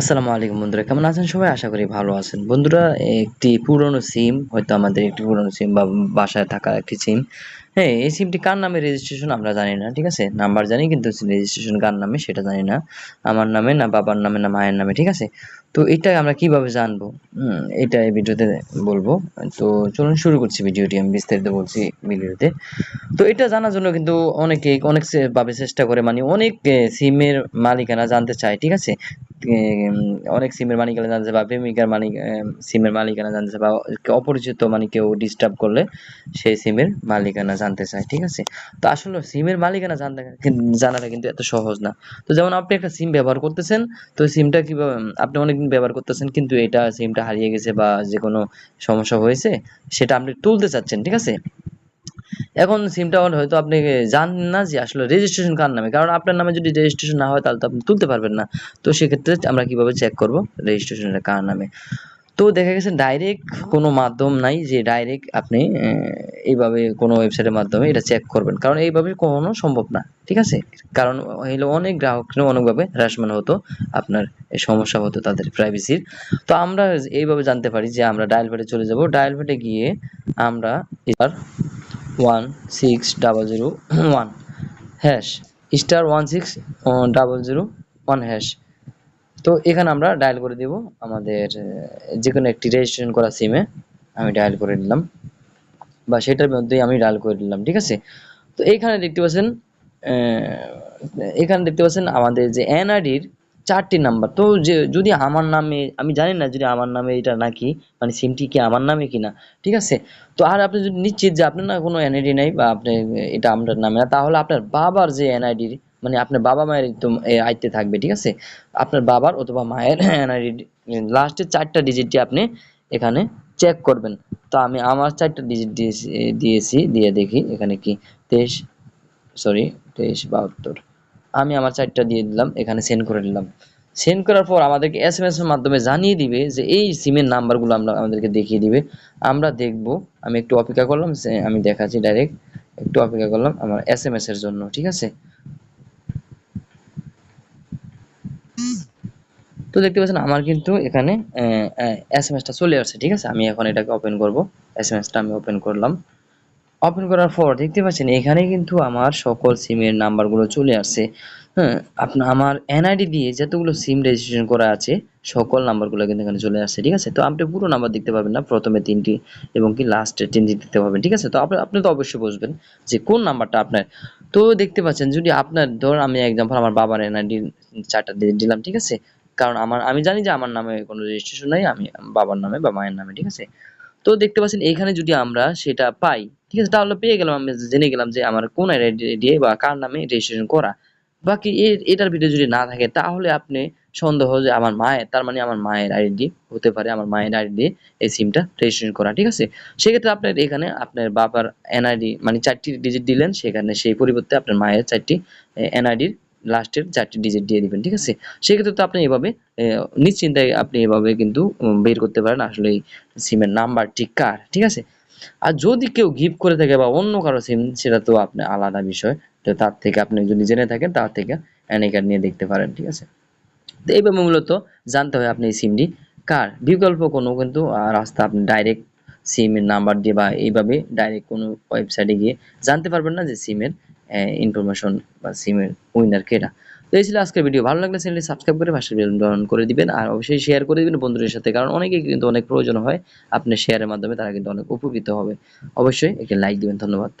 আসসালামু আলাইকুম বন্ধুরা, কেমন আছেন সবাই? আশা করি ভালো আছেন। বন্ধুরা, একটি পুরনো সিম, হয়তো আমাদের একটি পুরনো সিম বা বাসায় থাকা একটি সিম। হ্যাঁ এই সিমটি কার নামে রেজিস্ট্রেশন আমরা জানি না, ঠিক আছে? নাম্বার জানি, কিন্তু রেজিস্ট্রেশন কার নামে সেটা জানি না। আমার নামে না বাবার নামে না মায়ের নামে, ঠিক আছে? তো এটা আমরা কীভাবে জানব? এটা এই ভিডিওতে বলব। তো চলুন শুরু করছি ভিডিওটি, আমি বিস্তারিত বলছি ভিডিওতে। তো এটা জানার জন্য কিন্তু অনেকে অনেক ভাবে চেষ্টা করে মানে অনেক সিমের মালিকানা জানতে চায়, ঠিক আছে? অনেক সিমের মালিকানা জানতে বা প্রেমিকার মালিক সিমের মালিকানা জানতে চায় বা অপরিচিত মানে কেউ ডিস্টার্ব করলে সেই সিমের মালিকানা জানতে চায়, ঠিক আছে? তো আসলে সিমের মালিকানা জানতে জানাটা কিন্তু এত সহজ না। তো যেমন আপনি একটা সিম ব্যবহার করতেছেন, তো সিমটা কীভাবে আপনি অনেকদিন ব্যবহার করতেছেন, কিন্তু এটা সিমটা হারিয়ে গেছে বা যে কোনো সমস্যা হয়েছে, সেটা আপনি তুলতে চাচ্ছেন, ঠিক আছে? এখন সিমটা হয়তো আপনি জানেন না যে আসলে রেজিস্ট্রেশন কার নামে। কারণ আপনার নামে যদি রেজিস্ট্রেশন না হয়, তাহলে তো আপনি তুলতে পারবেন না। তো সেক্ষেত্রে আমরা কীভাবে চেক করব রেজিস্ট্রেশনটা কার নামে? তো দেখা গেছে ডাইরেক্ট কোনো মাধ্যম নাই যে ডাইরেক্ট আপনি এইভাবে কোনো ওয়েবসাইটের মাধ্যমে এটা চেক করবেন। কারণ এইভাবে কখনো সম্ভব না, ঠিক আছে? কারণ হলো অনেক গ্রাহকরা অনেকভাবে হ্রাসমান হতো আপনার সমস্যা হতো তাদের প্রাইভেসির তো আমরা এইভাবে জানতে পারি যে আমরা ডায়াল প্যাডে চলে যাব। ডায়াল প্যাডে গিয়ে আমরা star one six double zero one hash star one six double zero one hash তো এখানে আমরা ডায়াল করে দেব আমাদের যে কোনো একটি রেজিস্ট্রেশন করা সিমে আমি ডায়াল করে নিলাম। বা সেটার মধ্যেই আমি ডায়াল করে নিলাম, ঠিক আছে? তো এইখানে দেখতে পাচ্ছেন এখানে দেখতে পাচ্ছেন আমাদের যে এনআইডির চারটি নাম্বার তো যে, যদি আমার নামে, আমি জানি না যদি আমার নামে এটা নাকি মানে সিমটি কি আমার নামে কিনা, ঠিক আছে? তো আর আপনি যদি নিশ্চিত যে আপনার না কোনো এনআইডি নাই বা আপনি এটা আপনার নামে না, তাহলে আপনার বাবার যে এনআইডির মানে আপনার বাবা মায়ের তো আইতে থাকবে, ঠিক আছে? আপনার বাবার অথবা মায়ের এনআইডি লাস্টের চারটা ডিজিটটি আপনি এখানে চেক করবেন। তো আমি আমার চারটা ডিজিট দিয়েছি দিয়ে দেখি এখানে কি, তেইশ সরি তেইশ, বাহাত্তর। আমি আমার চারটা দিয়ে দিলাম, এখানে সেন্ড করে দিলাম সেন্ড করার পর আমাদেরকে এস এম এস এর মাধ্যমে জানিয়ে দিবে যে এই সিমের নাম্বারগুলো আমরা আমাদেরকে দেখিয়ে দিবে। আমরা দেখব, আমি একটু অপেক্ষা করলাম আমি দেখাচ্ছি ডাইরেক্ট একটু অপেক্ষা করলাম আমার এস এম এস এর জন্য, ঠিক আছে? তো দেখতে পাচ্ছেন আমার কিন্তু এখানে এস এম এসটা চলে আসছে, ঠিক আছে? আমি এখন এটাকে ওপেন করব। এস এম এসটা আমি ওপেন করলাম। ওপেন করার পর দেখতে পাচ্ছেন, এখানে কিন্তু আমার সকল সিমের নাম্বারগুলো চলে আসছে। হ্যাঁ আপনার আমার এনআইডি দিয়ে যতগুলো সিম রেজিস্ট্রেশন করা আছে, সকল নাম্বারগুলো কিন্তু এখানে চলে আসছে, ঠিক আছে? তো আপনি পুরো নাম্বার দেখতে পাবেন না, প্রথমে তিনটি এবং কি লাস্টে তিনটি দেখতে পাবেন, ঠিক আছে? তো আপনি আপনি তো অবশ্যই বুঝবেন যে কোন নাম্বারটা আপনার। তো দেখতে পাচ্ছেন, যদি আপনার, ধর আমি এক্সাম্পল আমার বাবার এনআইডি চারটা দিয়ে দিলাম, ঠিক আছে? কারণ আমার, আমি জানি যে আমার নামে কোনো রেজিস্ট্রেশন নাই, আমি বাবার নামে বা মায়ের নামে, ঠিক আছে? তো দেখতে পাচ্ছেন, এখানে যদি আমরা সেটা পাই, ঠিক আছে, তাহলে পেয়ে গেলাম আমি জেনে গেলাম যে আমার কোন আইডি দিয়ে বা কার নামে রেজিস্ট্রেশন করা। বাকি এটার ভিতরে যদি না থাকে, তাহলে আপনি সন্দেহ যে আমার মায়ের, তার মানে আমার মায়ের আইডি হতে পারে, আমার মায়ের আইডি দিয়ে এই সিমটা রেজিস্ট্রেশন করা, ঠিক আছে? সেক্ষেত্রে আপনার এখানে আপনার বাবার এনআইডি মানে চারটি ডিজিট দিলেন, সেখানে সেই পরিবর্তে আপনার মায়ের চারটি এনআইডির লাস্টের চারটি ডিজিট দিয়ে দিবেন, ঠিক আছে? সেক্ষেত্রে তো আপনি এভাবে নিশ্চিন্তায় আপনি এভাবে কিন্তু বের করতে পারেন আসলে এই সিমের নাম্বারটি কার, ঠিক আছে? আর যদি কেউ গিফট করে থাকে বা অন্য কারও সিম সেটা তো আপনি আলাদা বিষয়। তো তার থেকে আপনি যদি জেনে থাকেন, তার থেকে কার্ড নিয়ে দেখতে পারেন, ঠিক আছে? তো এইভাবে মূলত জানতে হয় আপনি এই সিমটি কার। বিকল্প কোনো কিন্তু রাস্তা আপনি ডাইরেক্ট সিমের নাম্বার দিয়ে বা এইভাবে ডাইরেক্ট কোনো ওয়েবসাইটে গিয়ে জানতে পারবেন না যে সিমের ইনফরমেশন বা সিমের উইনার কেটা তো এই ছিল আজকের ভিডিও ভালো লাগলে চ্যানেলটি সাবস্ক্রাইব করে পাশে বাটন করে দিবেন আর অবশ্যই শেয়ার করে দিবেন বন্ধুদের সাথে, কারণ অনেকেই কিন্তু অনেক প্রয়োজন হয় আপনি শেয়ারের মাধ্যমে তারা কিন্তু অনেক উপকৃত হবে। অবশ্যই একটি লাইক দিবেন, ধন্যবাদ।